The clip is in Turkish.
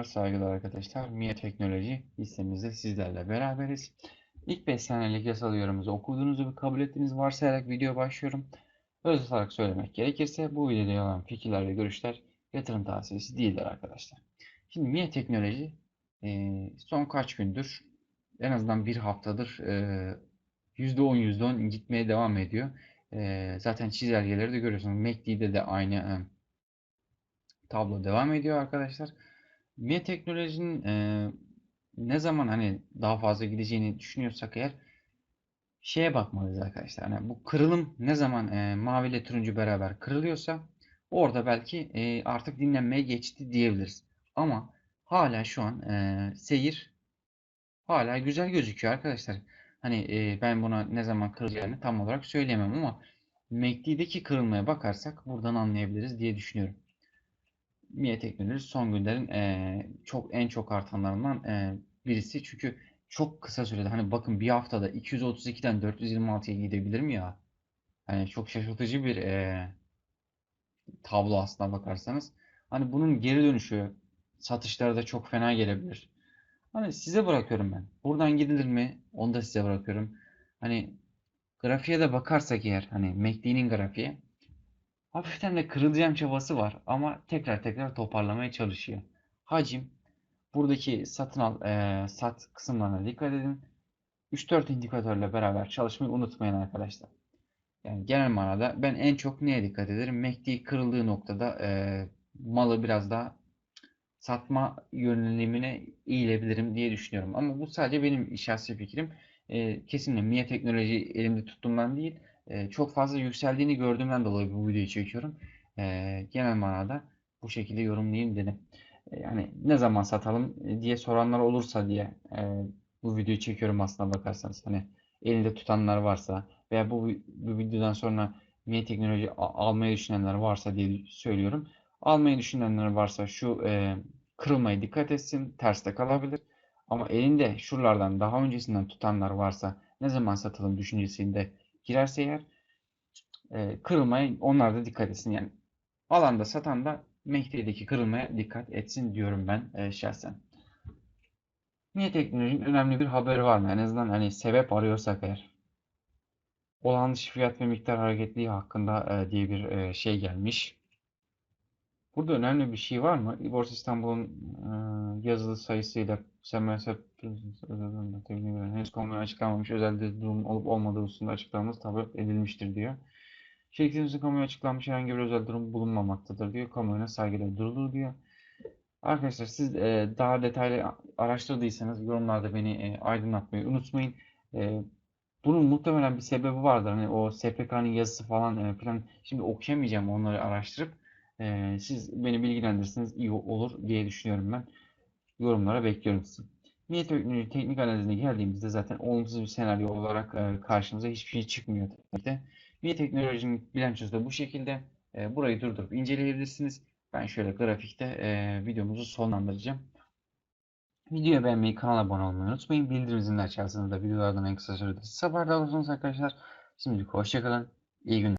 Saygılar arkadaşlar. MIA Teknoloji hissemizde sizlerle beraberiz. İlk 5 senelik yasal yorumunuzu okuduğunuzu ve kabul ettiğinizi varsayarak video başlıyorum. Öz olarak söylemek gerekirse bu videoda olan fikirler ve görüşler yatırım tavsiyesi değildir arkadaşlar. Şimdi MIA Teknoloji e, son kaç gündür en azından bir haftadır e, %10 %10 gitmeye devam ediyor. E, zaten çizelgeleri de görüyorsunuz. MACD'de de aynı tablo devam ediyor arkadaşlar. MIA Teknoloji'nin e, ne zaman hani daha fazla gideceğini düşünüyorsak eğer şeye bakmalıyız arkadaşlar. Hani bu kırılım ne zaman e, mavi ile turuncu beraber kırılıyorsa orada belki e, artık dinlenmeye geçti diyebiliriz. Ama hala şu an e, seyir hala güzel gözüküyor arkadaşlar. Hani e, ben buna ne zaman kırılacağını tam olarak söyleyemem ama MACD'deki kırılmaya bakarsak buradan anlayabiliriz diye düşünüyorum. MIA Teknoloji son günlerin e, çok en çok artanlarından e, birisi. Çünkü çok kısa sürede hani bakın bir haftada 232'den 426'ya gidebilir mi ya? Hani çok şaşırtıcı bir e, tablo aslına bakarsanız. Hani bunun geri dönüşü satışlara da çok fena gelebilir. Hani size bırakıyorum ben. Buradan gidilir mi? Onu da size bırakıyorum. Hani grafiğe de bakarsak eğer hani MACD'nin grafiği hafiften de kırılacağım çabası var ama tekrar tekrar toparlamaya çalışıyor. Hacim buradaki satın al e, sat kısımlarına dikkat edin. 3-4 indikatörle beraber çalışmayı unutmayın arkadaşlar. Yani genel manada ben en çok neye dikkat ederim? MACD kırıldığı noktada e, malı biraz daha satma yönelimine eğilebilirim diye düşünüyorum. Ama bu sadece benim şahsi fikrim. E, kesinlikle MIA teknoloji elimde tuttuğumdan değil, çok fazla yükseldiğini gördüğümden dolayı bu videoyu çekiyorum. E, genel manada bu şekilde yorumlayayım dedim. Yani ne zaman satalım diye soranlar olursa diye bu videoyu çekiyorum aslına bakarsanız. Hani elinde tutanlar varsa veya bu, bu videodan sonra MIA teknoloji almayı düşünenler varsa diye söylüyorum. Almayı düşünenler varsa şu e, kırılmaya dikkat etsin. Terste kalabilir. Ama elinde şuralardan daha öncesinden tutanlar varsa ne zaman satalım düşüncesinde girerse eğer e, kırılmaya onlar da dikkat etsin. Yani alanda satan da MACD'deki kırılmaya dikkat etsin diyorum ben e, şahsen. Niye teknolojinin önemli bir haberi var mı? En azından hani sebep arıyorsak eğer. Olağan dışı fiyat ve miktar hareketliği hakkında e, diye bir e, şey gelmiş. Burada önemli bir şey var mı? Borsa İstanbul'un e, yazılı sayısıyla SMSF henüz kamuoyu açıklanmamış özel durum olup olmadığı hususunda açıklamamız tabi edilmiştir diyor. Şirketimizin kamuoyu açıklanmış herhangi bir özel durum bulunmamaktadır diyor. Kamuoyuna saygıyla durulur diyor. Arkadaşlar siz e, daha detaylı araştırdıysanız yorumlarda beni e, aydınlatmayı unutmayın. E, bunun muhtemelen bir sebebi vardır. Hani o SPK'nın yazısı falan e, falan. Şimdi okuyamayacağım onları araştırıp. E, siz beni bilgilendirirseniz iyi olur diye düşünüyorum ben. Yorumlara bekliyorum sizi. Niyet teknoloji teknik analizine geldiğimizde zaten olumsuz bir senaryo olarak e, karşımıza hiçbir şey çıkmıyor tabii ki. Niyet teknolojinin bilançosu da bu şekilde. E, burayı durdurup inceleyebilirsiniz. Ben şöyle grafikte e, videomuzu sonlandıracağım. Videoyu beğenmeyi, kanala abone olmayı unutmayın. Bildirim zilini açarsanız da videolardan en kısa sürede siz haberdar olursunuz arkadaşlar. Şimdilik hoşçakalın. İyi günler.